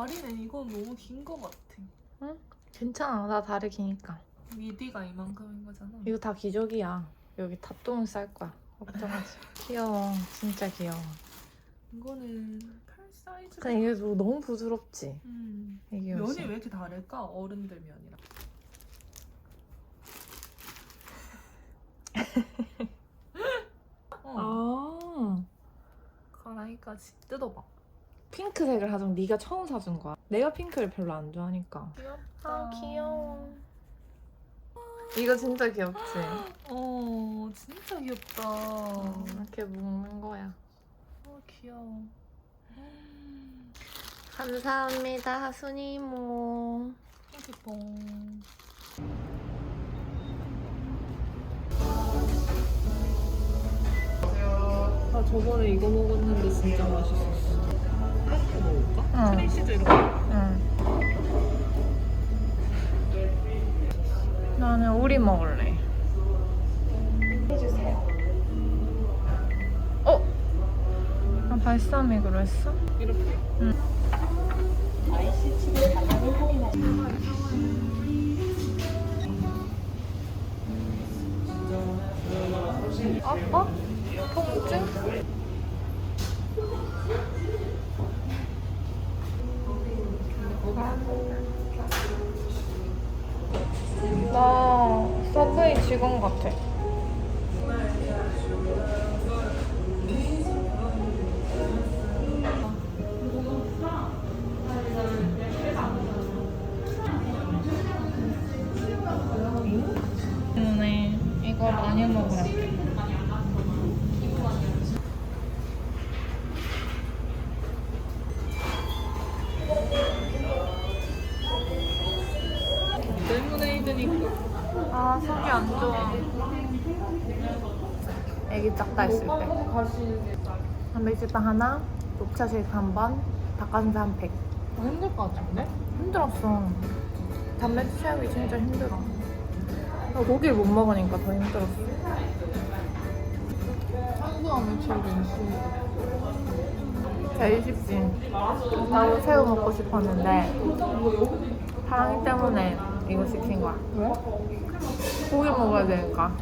다리는 이건 너무 긴 거 같아. 괜찮아 나 다리 기니까 미디가 이만큼인 거잖아. 이거 다 기적이야 여기 다 똥을 쌀 거야 걱정하지 마. 귀여워 진짜 귀여워 이거는 팔 사이즈가. 근데 이게 너- 너무 부드럽지 음. 이게 면이 옷이 왜 이렇게 다를까? 어른들 면이랑. 어, 아 가라이까지 뜯어봐. 핑크색을 하정 네가 처음 사준 거야 내가 핑크를 별로 안 좋아하니까 귀엽다. 아 귀여워 이거 진짜 귀엽지? 어, 진짜 귀엽다. 어, 이렇게 묶는 거야 어, 귀여워. 감사합니다 순이모 핑크퐁. 나 저번에 이거 먹었는데 진짜 맛있었어. 먹을까? 응. 이렇게. 응. 나는 오리 먹을래. 해주세요. 어? 아, 발사믹으로 했어? 이렇게? 아빠? 통증? 나 서브웨이 직원 같아. 아 속이 안 좋아. 애기 작다 했을 때. 단백질빵 하나, 녹차 쉐이크 한 번, 닭가슴살 한 팩. 어, 힘들 것 같은데? 힘들었어. 단백질 채우기 진짜 힘들어. 나 고기를 못 먹으니까 더 힘들었어. 한국하면 제일 음식. 제일 쉽지. 나도 새우 먹고 싶었는데 사랑이 때문에 이거 시킨 거야. 왜? 고기 먹어야 되니까.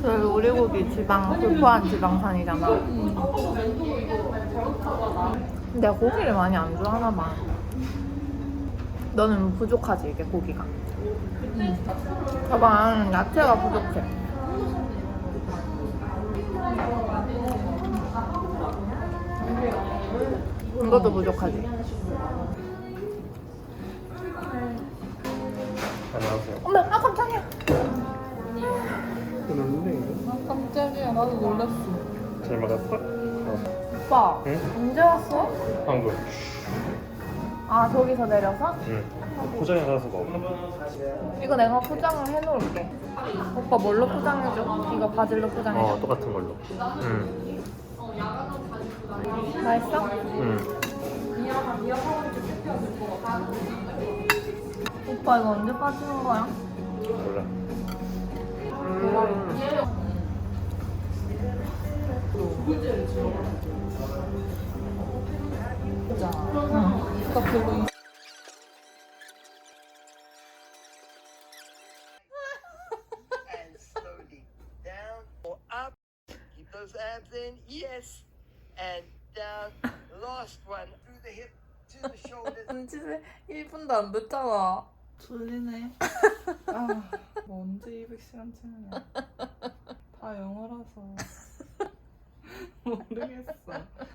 저희 오리고기 지방, 불포한 지방산이잖아. 내가 고기를 많이 안 좋아하나 봐. 너는 부족하지, 이게 고기가. 저번 야채가 부족해. 이것도 부족하지. 엄마, 아 깜짝이야. 끊었는데? 아, 깜짝이야. 나도 놀랐어. 잘 맞았어? 어. 오빠, 응? 언제 왔어? 방금. 아, 저기서 내려서? 응. 포장해 가서 먹어. 이거 내가 포장을 해놓을게. 오빠 뭘로 포장해줘? 이거 바질로 포장해줘. 어, 똑같은 걸로. 응. 맛있어? 응. 오빠 이거 언제 빠지는 거야? 몰라. 응. 나 별로 those abs in, yes, and down. Last one through the hip. 눈치를 1분도 안 됐잖아. 졸리네. 아, 뭐 언제 200시간 채우냐. 다 영어라서. 모르겠어.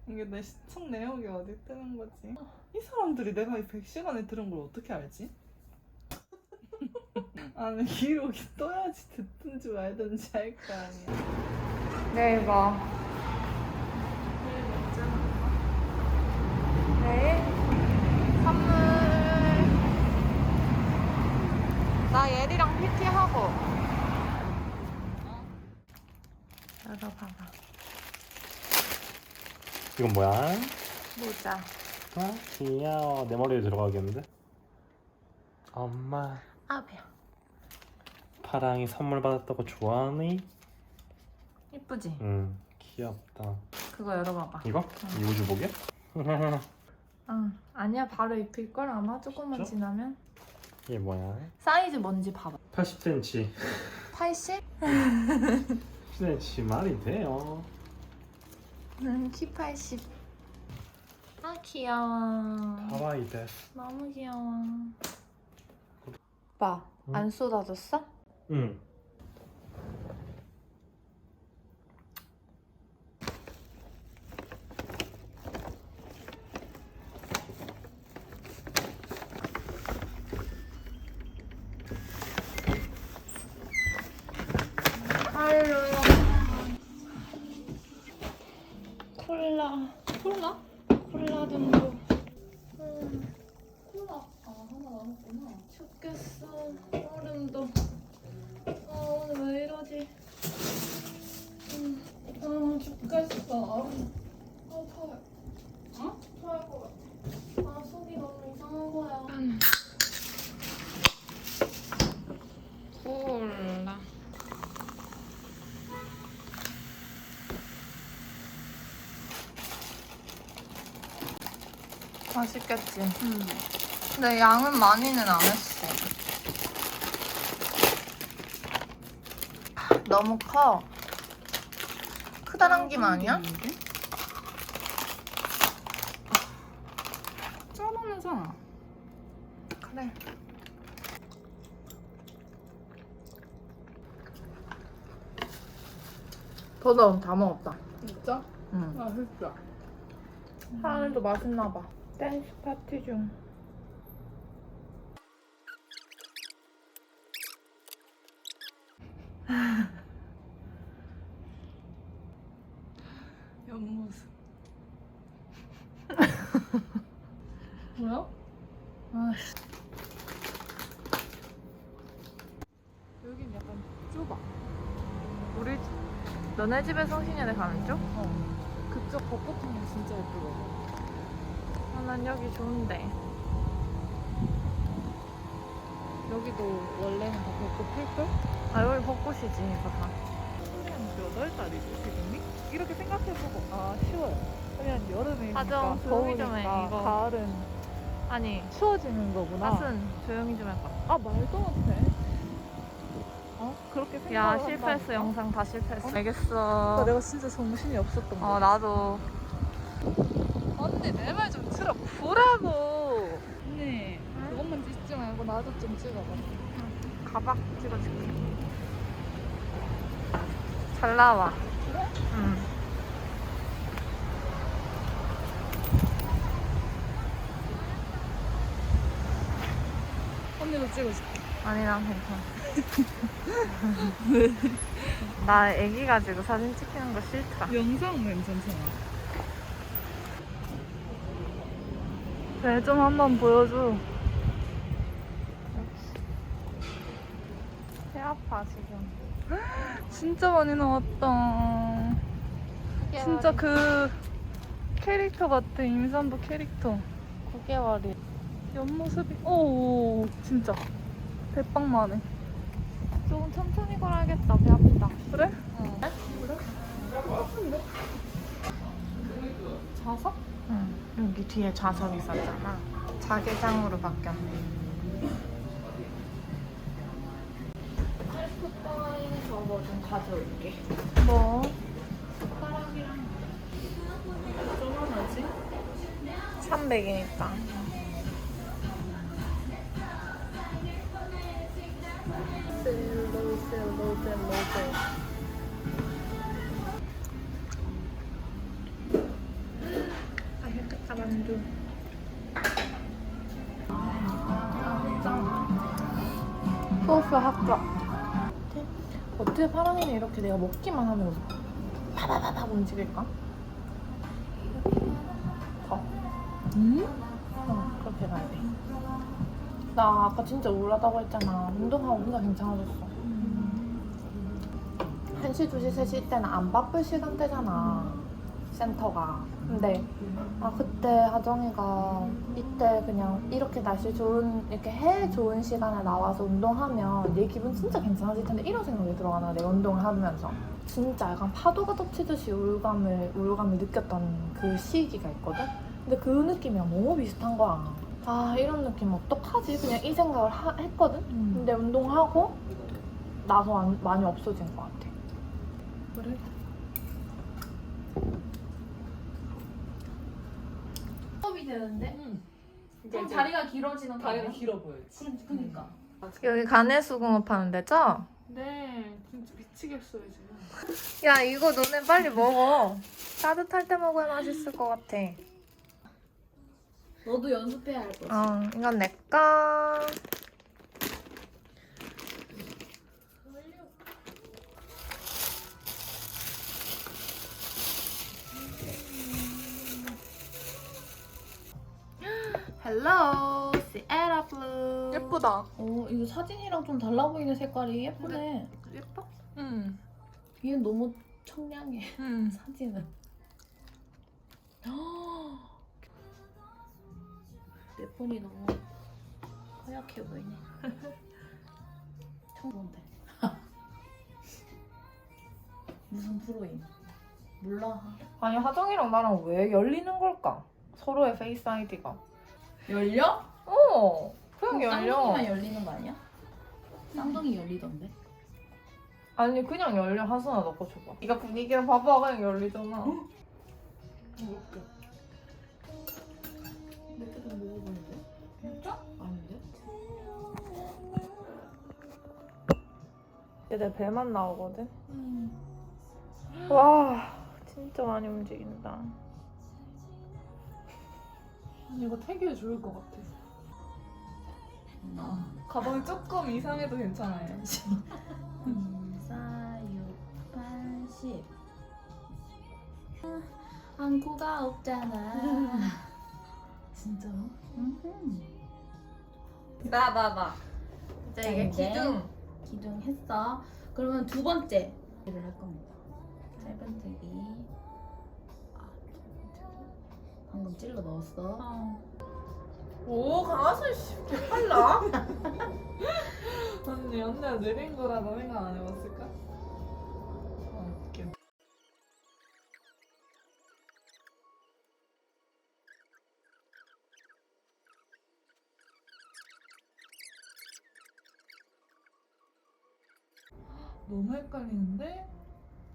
이게 내 시청 내역이 어디 뜨는 거지? 이 사람들이 내가 이 100시간을 들은 걸 어떻게 알지? 아니, 기록이 떠야지 듣든지 말든지 할 거 아니야. 내일 봐. 내일 선물. 나 예리랑 PT 하고. 열어봐봐. 이건 뭐야? 모자. 아, 귀여워. 내 머리에 들어가겠는데? 엄마, 아 배야. 파랑이 선물 받았다고 좋아하니? 이쁘지? 응. 귀엽다. 그거 열어봐봐. 이거? 이 우주복이야? 아 아니야 바로 입힐 걸 아마 조금만 진짜? 지나면. 이게 뭐야? 사이즈 뭔지 봐봐. 80cm 80? 10cm 말이 돼요 응, 키 80. 아 귀여워. 하와이 데스 너무 귀여워. 오빠 응? 안 쏟아졌어? 응 할로요. 콜라. 콜라? 콜라 좀 줘. 음, 콜라. 아, 하나 남았구나. 죽겠어. 얼음도. 아, 오늘 왜 이러지? 음, 아, 죽겠어. 아, 토할. 어? 토할 것 같아. 아, 속이 너무 이상한 거야. 콜라. 맛있겠지? 응. 근데 양은 많이는 안 했어. 너무 커. 크다란 김 아니야? 짜놓는잖아. 그래. 더 넣으면 다 먹었다. 진짜? 응. 맛있어. 하늘도 맛있나 봐. 댄스 파티 중. 옆모습. 뭐야? 아씨. 여긴 약간 좁아. 우리 집- 너네 집에 성신여대 가는 쪽? 어. 그쪽 벚꽃 피는 진짜 예쁘거든. 아, 난 여기 좋은데. 여기도 원래는 다 벚꽃 필걸? 아 여기 벚꽃이지 이거 다. 몇월 달이지 지금이? 이렇게 생각해보고 아 10월. 그냥 여름이니까 하정, 조용히 좀 해, 이거. 가을은 아니 추워지는 거구나. 하순 조용히 좀 해봐. 아 말도 못해. 어? 그렇게 생각을 야? 실패했어 영상 다 실패했어. 어? 알겠어. 내가 진짜 정신이 없었던 거야. 어 나도. 언니 내 말 좀 들어 보라고. 언니 그것만 찍지 말고 나도 좀 찍어봐. 가박 찍어줄게. 잘 나와. 그래? 응. 언니도 찍어줄게. 아니 난 괜찮아. 나 애기 가지고 사진 찍히는 거 싫더라. 영상은 괜찮잖아. 배 좀 한번 보여줘. 배 아파 지금. 진짜 많이 나왔다. 진짜 그 캐릭터 같아. 임산부 캐릭터. 9개월이. 옆모습이. 오, 진짜. 대빵만해. 조금 천천히 걸어야겠다. 배 아프다. 그래? 응. 자석? 응. 여기 뒤에 좌석 있었잖아. 자개장으로 바뀌었네. 저거 좀 가져올게. 뭐? 숟가락이랑 좀 하나지? 300이니까. 셀로, 셀로, 셀로, 셀. 어떻게 파랑이는 이렇게 내가 먹기만 하면 파바바박 움직일까? 더. 음? 어, 그렇게 가야 돼. 나 아까 진짜 우울하다고 했잖아. 운동하고 혼자 괜찮아졌어. 1시, 2시, 3시 때는 안 바쁠 시간대잖아. 센터가. 근데 아 그때 하정이가 이때 그냥 이렇게 날씨 좋은 이렇게 해 좋은 시간에 나와서 운동하면 내 기분 진짜 괜찮아질 텐데 이런 생각이 들어가나 내 운동을 하면서 진짜 약간 파도가 덮치듯이 우울감을 우울감을 느꼈던 그 시기가 있거든. 근데 그 느낌이랑 너무 비슷한 거야. 아 이런 느낌 어떡하지? 그냥 이 생각을 하- 했거든. 근데 운동하고 나서 안- 많이 없어진 것 같아. 그래? 수업이 되는데 응. 좀 다리가 길어지는 다리가 길어 보여지. 그러니까. 여기 가내수공업 파는 데죠? 네, 진짜 미치겠어요 지금. 야 이거 너네 빨리 먹어. 따뜻할 때 먹어야 맛있을 것 같아. 너도 연습해야 할 거지. 어 이건 내 거. 헬로, 시에라 블루. 예쁘다. 어, 이거 사진이랑 좀 달라 보이는 색깔이 예쁘네. 예뻐? 응. 얘는 너무 청량해. 응. 사진은. 내 폰이 너무 허약해 보이네. 처음 본데. 무슨 프로임? 몰라. 아니 화정이랑 나랑 왜 열리는 걸까? 서로의 페이스 아이디가. 열려? 어, 그냥 열려. 쌍둥이만 열리는 거 아니야? 쌍둥이 열리던데. 아니 그냥 열려 하수나 넣고 줘봐. 이거 분위기를 봐봐 그냥 열리잖아. 이렇게. 내 때도 먹어보는데? 진짜? 아닌데? 이제 내 배만 나오거든. 와 진짜 많이 움직인다. 이거 태기에 좋을 것 같아. 아. 가방이 조금 이상해도 괜찮아요. 4, 6, 8, 10. 안구가 없잖아. 진짜로? 나나 나. 자, 이제 이게 이제 기둥. 기둥 했어. 그러면 두 번째 일을 할 겁니다. 짧은뜨기. 방금 찔러 넣었어. 오 강하수 씨 빨라. 언니, 언니가 느린 거라고 생각 안 해봤을까? 어, 웃겨. 너무 헷갈리는데?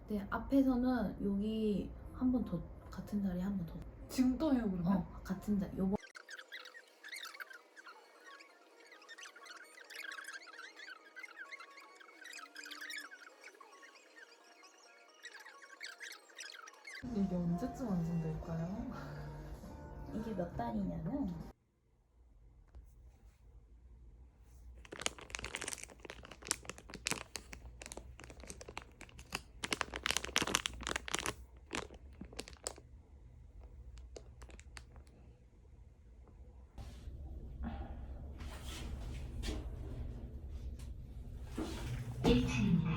네, 앞에서는 여기 한 번 더 같은 자리 한번 더. 지금 또 해요, 그러면? 어, 같은 자리. 요번 이게 언제쯤 완성될까요? 이게 몇 단이냐면 15 minutes.